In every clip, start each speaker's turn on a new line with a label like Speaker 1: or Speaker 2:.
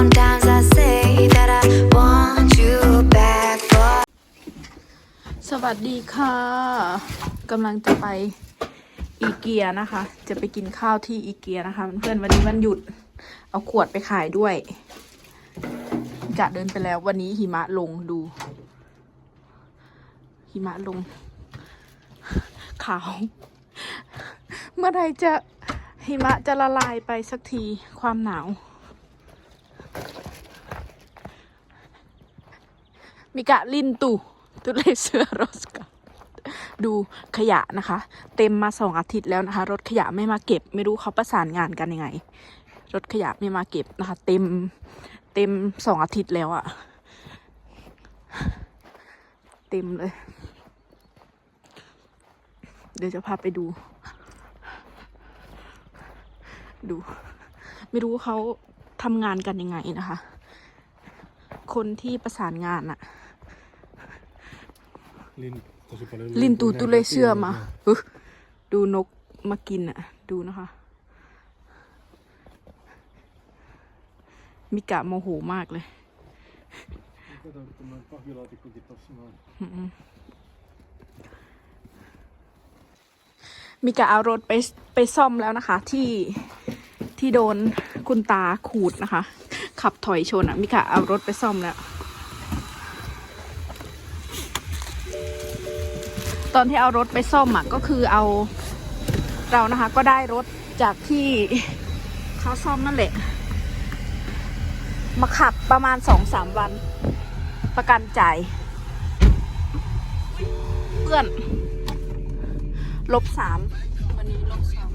Speaker 1: Sometimes I say that I want you back for
Speaker 2: สวัสดีค่ะกำลังจะไปอีเกียนะคะ จะไปกินข้าวที่อีเกียนะคะ เพื่อนวันนี้วันหยุด เอาขวดไปขายด้วยกะเดินไปแล้ววันนี้หิมะลงดู หิมะลง ขาว เมื่อไรจะหิมะจะละลายไปสักทีความหนาว มิกะลินตูตุเลเซอร์รสกาดูขยะนะคะ เต็มมาสองอาทิตย์แล้วนะคะ รถขยะไม่มาเก็บ ไม่รู้เขาประสานงานกันยังไง รถขยะไม่มาเก็บนะคะ เต็มเต็มสองอาทิตย์แล้วอะเต็มเลย เดี๋ยวจะพาไปดู ดู ไม่รู้เขาทำงานกันยังไงนะคะ คนที่ประสานงานอะ ลินตูตุเลเชื่อมา
Speaker 3: lintuja.
Speaker 2: อึ๊ะดูนกมากินอะดูนะคะ มิกะโมโหมากเลย
Speaker 3: Kato, tämä kahvilaatikkokin tossa noin.
Speaker 2: มิกะเอารถไปไปซ่อมแล้วนะคะ ที่ที่โดนคุณตาขูดนะคะ ขับถอยชนอะมิกะเอารถไปซ่อมแล้ว อนที่เอารถไปซ่อมอะก็คือเอาเรานะคะก็ได้รถจากที่เขาซ่อมนั่นแหละ มาขับประมาณสองสามวันประกันจ่ายเพื่อน ลบสามวันนี้ลบสาม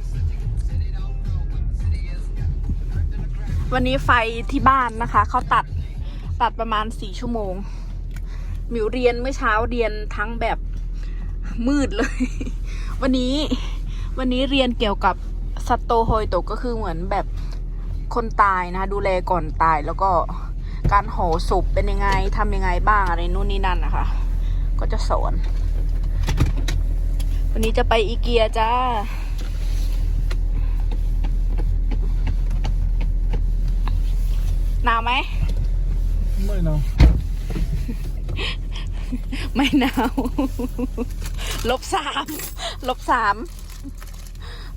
Speaker 2: วันนี้ไฟที่บ้านนะคะ เขาตัดตัดประมาณสี่ชั่วโมงหมิวเรียนเมื่อเช้าเรียนทั้งแบบ มืดเลย วันนี้วันนี้เรียนเกี่ยวกับสัตโตโฮยโตะก็คือเหมือนแบบคนตายนะคะดูแลก่อนตายแล้วก็การห่อศพเป็นยังไงทำยังไงบ้างอะไรนู่นนี่นั่นนะคะ ก็จะสอน วันนี้จะไปอีเกียจ้าหนาวไหม
Speaker 3: ไม่เนาะ
Speaker 2: ไม่หนาว ลบสามลบสาม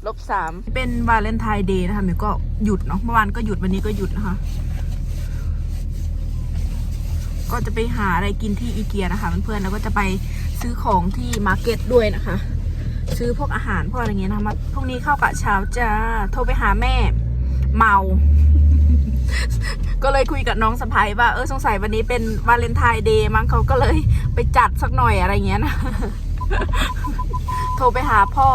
Speaker 2: ลบสามเป็นวาเลนไทน์เดย์นะคะมิวก็หยุดเนาะเมื่อวานก็หยุดวันนี้ก็หยุดนะคะ ก็จะไปหาอะไรกินที่อีเกียนะคะเพื่อนๆแล้วก็จะไปซื้อของที่มาร์เก็ตด้วยนะคะ ซื้อพวกอาหารพวกอะไรเงี้ยนะคะมาพรุ่งนี้เข้ากะเช้าจ้าโทรไปหาแม่ เมา ก็เลยคุยกับน้องสะพ้ายว่าเออสงสัยวันนี้เป็นวาเลนไทน์เดย์มั้งเขาก็เลยไปจัดสักหน่อยอะไรเงี้ยนะ โทรไปหาพ่อ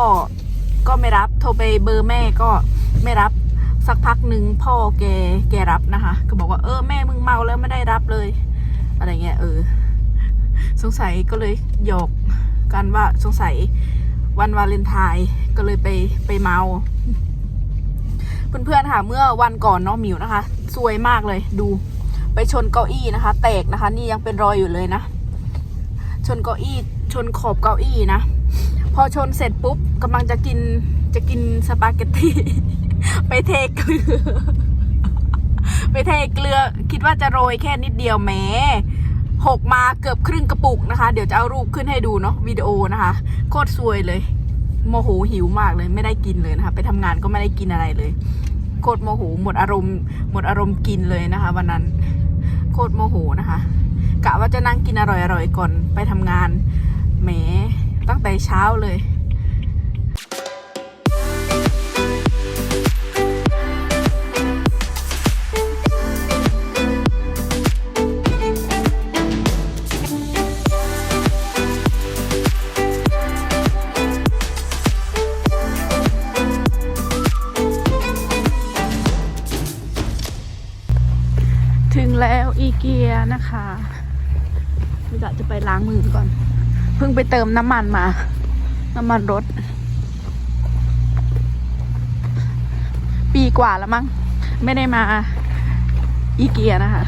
Speaker 2: ก็ไม่รับ โทรไปเบอร์แม่ก็ไม่รับ สักพักหนึ่งพ่อแกแกรับนะคะ ก็บอกว่าเออแม่มึงเมาแล้วไม่ได้รับเลย อะไรเงี้ยเออ สงสัยก็เลยหยอกกันว่าสงสัยวันวาเลนไทน์ก็เลยไปไปเมา เพื่อนๆค่ะเมื่อวันก่อนน้องหมิวนะคะซวยมากเลยดู ไปชนเก้าอี้นะคะ แตกนะคะ นี่ยังเป็นรอยอยู่เลยนะ ชนเก้าอี้ ชนขอบเก้าอี้นะ พอชนเสร็จปุ๊บกำลังจะกินจะกินสปาเกตตี้ไปเทเกลือ ไปเทเกลือ คิดว่าจะโรยแค่นิดเดียวแหมหกมาเกือบครึ่งกระปุกนะคะ เดี๋ยวจะเอารูปขึ้นให้ดูเนาะวิดีโอนะคะ โคตรซวยเลย โมโหหิวมากเลยไม่ได้กินเลยนะคะ ไปทำงานก็ไม่ได้กินอะไรเลย โคตรโมโหหมดอารมณ์หมดอารมณ์กินเลยนะคะ วันนั้น โคตรโมโหนะคะกะว่าจะนั่งกินอร่อยๆก่อนไปทำงาน แหมตั้งแต่เช้าเลยถึงแล้วอีเกียนะคะพี่จะจะไปล้างมือก่อน พิ่งไปเติมน้ำมันมา น้ำมันรถ ปีกว่าแล้วมั้ง ไม่ได้มาอีเกียนะคะ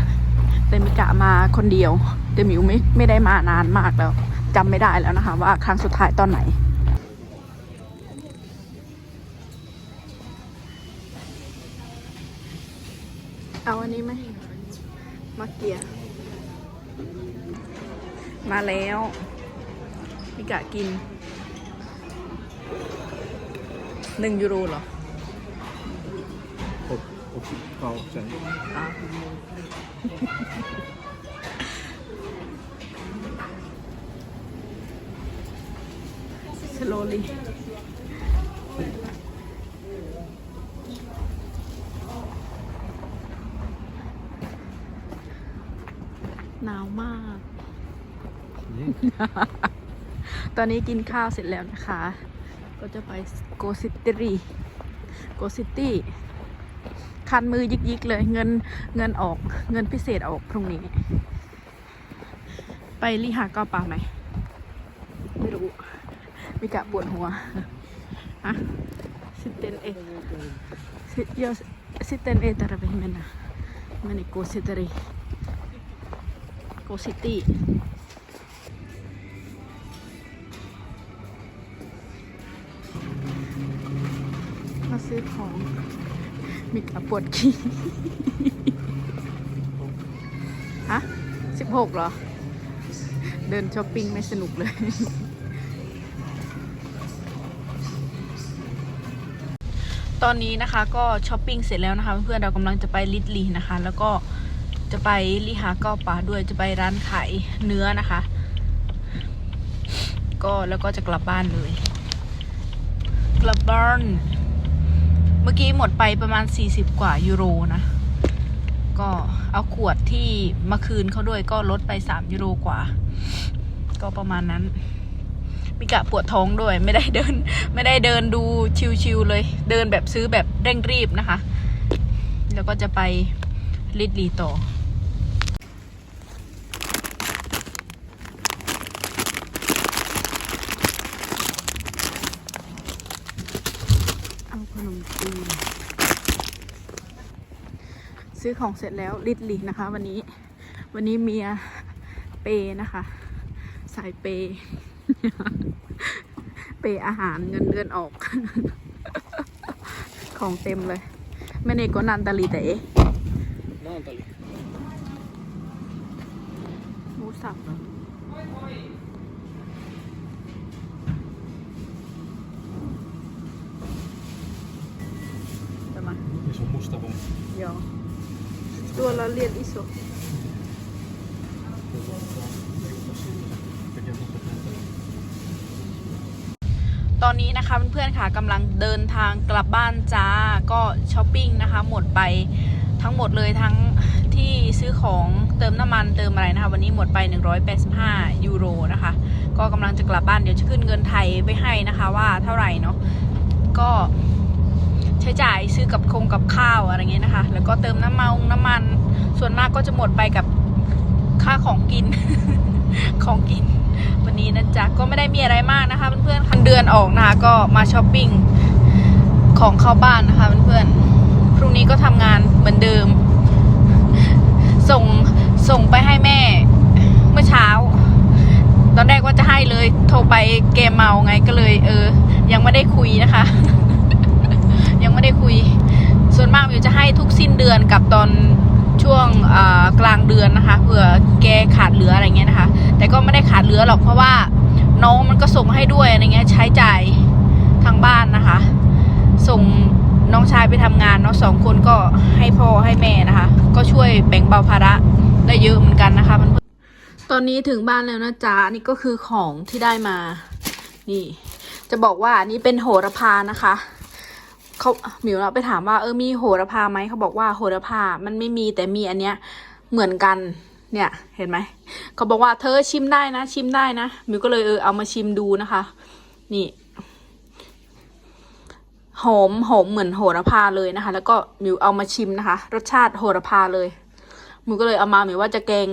Speaker 2: แต่มิกะมาคนเดียว แต่มิวไม่ไม่ได้มานานมากแล้วจำไม่ได้แล้วนะคะ ว่าครั้งสุดท้ายตอนไหนเอาอันนี้ไหมมาเกีย มาแล้ว มิกะกินหนึ่งยูโรเหรอ
Speaker 3: Och, och ja, sen.
Speaker 2: อะ slowly หนาวมาก ตอนนี้กินข้าวเสร็จแล้วนะคะ ก็จะไปโกซิตี้โกซิตี้คันมือยิกๆเลยเงินเงินออกเงินพิเศษออกพรุ่งนี้ ไปรีหาก้าปลาไหมไม่รู้มีกะปวดหัวอะสิเตนเอสิเยสิเตนเอตระเบเมนะมันโกซิตรีโกซิตี้ ซื้อของ มีกระปวดขี้ฮะสิบหกเหรอ เดินช้อปปิ้งไม่สนุกเลย ตอนนี้นะคะก็ช้อปปิ้งเสร็จแล้วนะคะ เพื่อนๆเรากำลังจะไปลิตลีนะคะ แล้วก็จะไปลิหาเก้าป่าด้วยจะไปร้านขายเนื้อนะคะ ก็แล้วก็จะกลับบ้านเลย กลับบ้าน เมื่อกี้หมดไปประมาณ 40 กว่ายูโรนะ ก็เอาขวดที่มาคืนเขาด้วยก็ลดไป 3 ยูโรกว่า ก็ประมาณนั้น มีกะปวดท้องด้วยไม่ได้เดิน ไม่ได้เดินดูชิวๆเลย เดินแบบซื้อแบบเร่งรีบนะคะ แล้วก็จะไปลิดลีต่อ เอาขนมจีนซื้อของเสร็จแล้วลิดลีนะคะ วันนี้ วันนี้เมียเปย์นะคะ สายเปย์เปย์อาหารเงินเดือนออก ของเต็มเลยไม่เนก็นันตาลีแต่เอะ
Speaker 3: Naantali.
Speaker 2: หมูสับ จะมา
Speaker 3: Niin se on musta vai?
Speaker 2: ยอตัวเราเรียนอิโซ
Speaker 3: Tekee totta näitä.
Speaker 2: ตอนนี้นะคะเพื่อนๆค่ะกำลังเดินทางกลับบ้านจ้าก็ช้อปปิ้งนะคะ หมดไปทั้งหมดเลยทั้งที่ซื้อของเติมน้ำมันเติมอะไรนะคะ วันนี้หมดไป 185 ยูโรนะคะ ก็กำลังจะกลับบ้านเดี๋ยวจะขึ้นเงินไทยไปให้นะคะว่าเท่าไหร่เนาะก็ ใช้จ่ายซื้อกับคงกับข้าวอะไรเงี้ยนะคะ แล้วก็เติมน้ำมันน้ำมัน ส่วนมากก็จะหมดไปกับค่าของกิน ของกิน วันนี้นะจ๊ะก็ไม่ได้มีอะไรมากนะคะเพื่อนๆคันเดือนออกนะคะก็มาช้อปปิ้งของเข้าบ้านนะคะเพื่อนๆพรุ่งนี้ก็ทำงานเหมือนเดิม ส่งส่งไปให้แม่เมื่อเช้า ตอนแรกว่าจะให้เลย โทรไปเกมเมาไงก็เลย เออ ยังไม่ได้คุยนะคะ ยังไม่ได้คุย ส่วนมากมิวจะให้ทุกสิ้นเดือนกับตอนช่วงกลางเดือนนะคะเผื่อแกขาดเหลืออะไรเงี้ยนะคะ แต่ก็ไม่ได้ขาดเหลือหรอกเพราะว่าน้องมันก็ส่งให้ด้วยอะไรเงี้ยใช้จ่ายทางบ้านนะคะ ส่งน้องชายไปทำงานเนาะสองคนก็ให้พ่อให้แม่นะคะ ก็ช่วยแบ่งเบาภาระได้เยอะเหมือนกันนะคะมันตอนนี้ถึงบ้านแล้วนะจ๊ะนี่ก็คือของที่ได้มา นี่ จะบอกว่านนี่เป็นโหระพานะคะ เขาหมิวเราไปถามว่าเออมีโหระพาไหมเขาบอกว่าโหระพามันไม่มีแต่มีอันเนี้ยเหมือนกันเนี่ยเห็นไหมเขาบอกว่าเธอชิมได้นะ ชิมได้นะมิวก็เลยเออเอามาชิมดูนะคะ นี่หอมหอมเหมือนโหระพาเลยนะคะ แล้วก็มิวเอามาชิมนะคะ รสชาติโหระพาเลยมิวก็เลยเอามาหมิวว่าจะแกง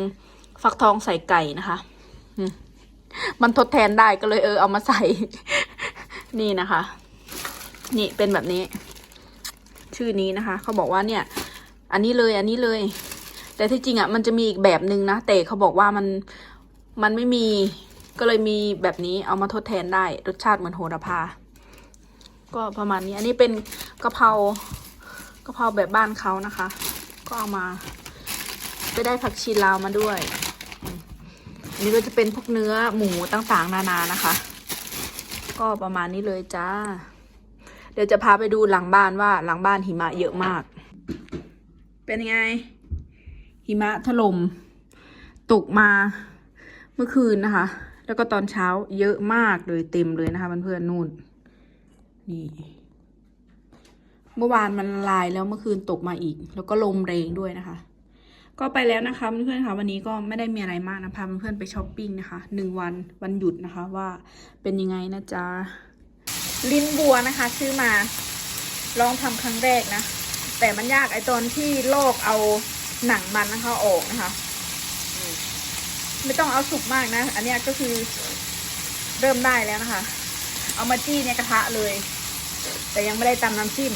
Speaker 2: ฟักทองใส่ไก่นะคะมมันทดแทนได้ก็เลยเออเอามาใส่นี่นะคะ นี่เป็นแบบนี้ ชื่อนี้นะคะ เขาบอกว่าเนี่ย อันนี้เลยอันนี้เลย แต่ที่จริงอะมันจะมีอีกแบบหนึ่งนะแต่เขาบอกว่ามันมันไม่มีก็เลยมีแบบนี้เอามาทดแทนได้รสชาติเหมือนโหระพา ก็ประมาณนี้ อันนี้เป็นกะเพรากะเพราแบบบ้านเขานะคะ ก็เอามาไปได้ผักชีลาวมาด้วยอันนี้ก็จะเป็นพวกเนื้อหมูต่างๆ นานานะคะ ก็ประมาณนี้เลยจ้า เดี๋ยวจะพาไปดูหลังบ้านว่าหลังบ้านหิมะเยอะมาก เป็นยังไง หิมะถล่มตกมาเมื่อคืนนะคะ แล้วก็ตอนเช้าเยอะมากเลยเต็มเลยนะคะเพื่อนๆนู่นนี่เมื่อวานมันละลายแล้วเมื่อคืนตกมาอีก แล้วก็ลมแรงด้วยนะคะ ก็ไปแล้วนะคะเพื่อนๆค่ะวันนี้ก็ไม่ได้มีอะไรมากนะพาเพื่อนๆไปช้อปปิ้งนะคะหนึ่งวันวันหยุดนะคะว่าเป็นยังไงนะจ๊ะ ลิ้นบัวนะคะ ซื้อมาลองทำครั้งแรกนะ แต่มันยากไอตอนที่ลอกเอาหนังมันนะคะออกนะคะ ไม่ต้องเอาสุกมากนะ อันนี้ก็คือเริ่มได้แล้วนะคะ เอามาจี้ในกระทะเลย แต่ยังไม่ได้ตำน้ำจิ้ม